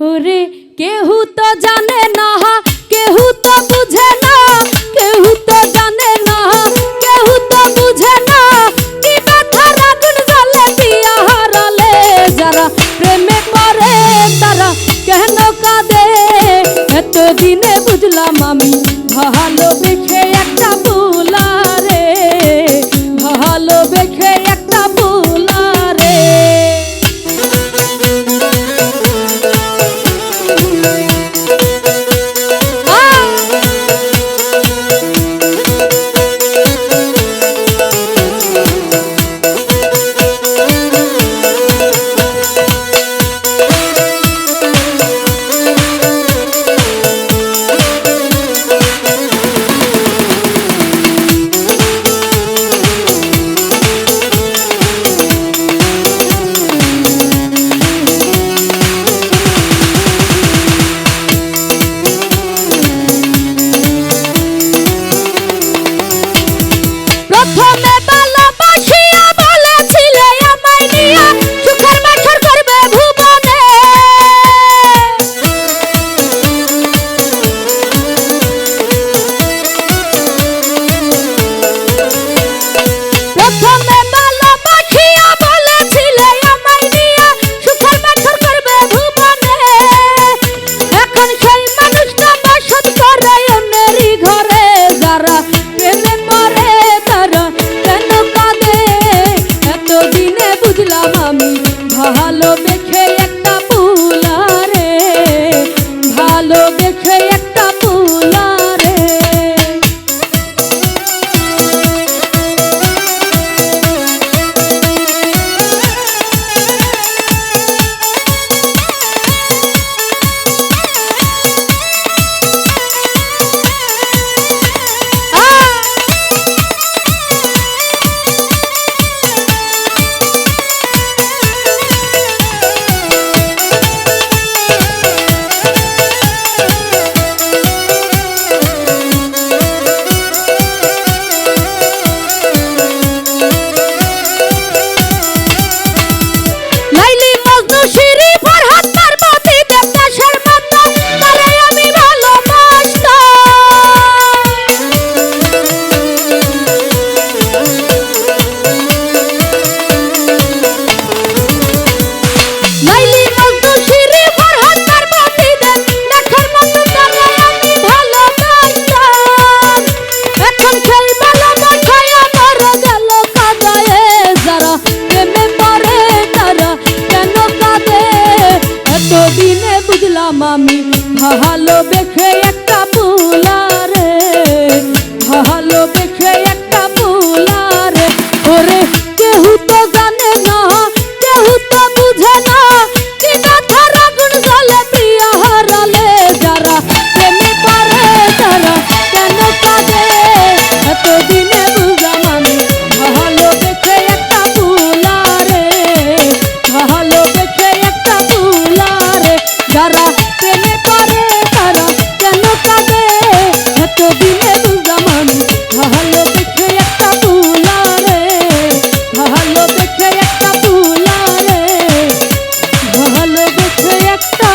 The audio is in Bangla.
ওরে কেহু তো জানে না ছিলাম আমি ভালো বেখে মামি ভালো দেখে একটা পুলা একটা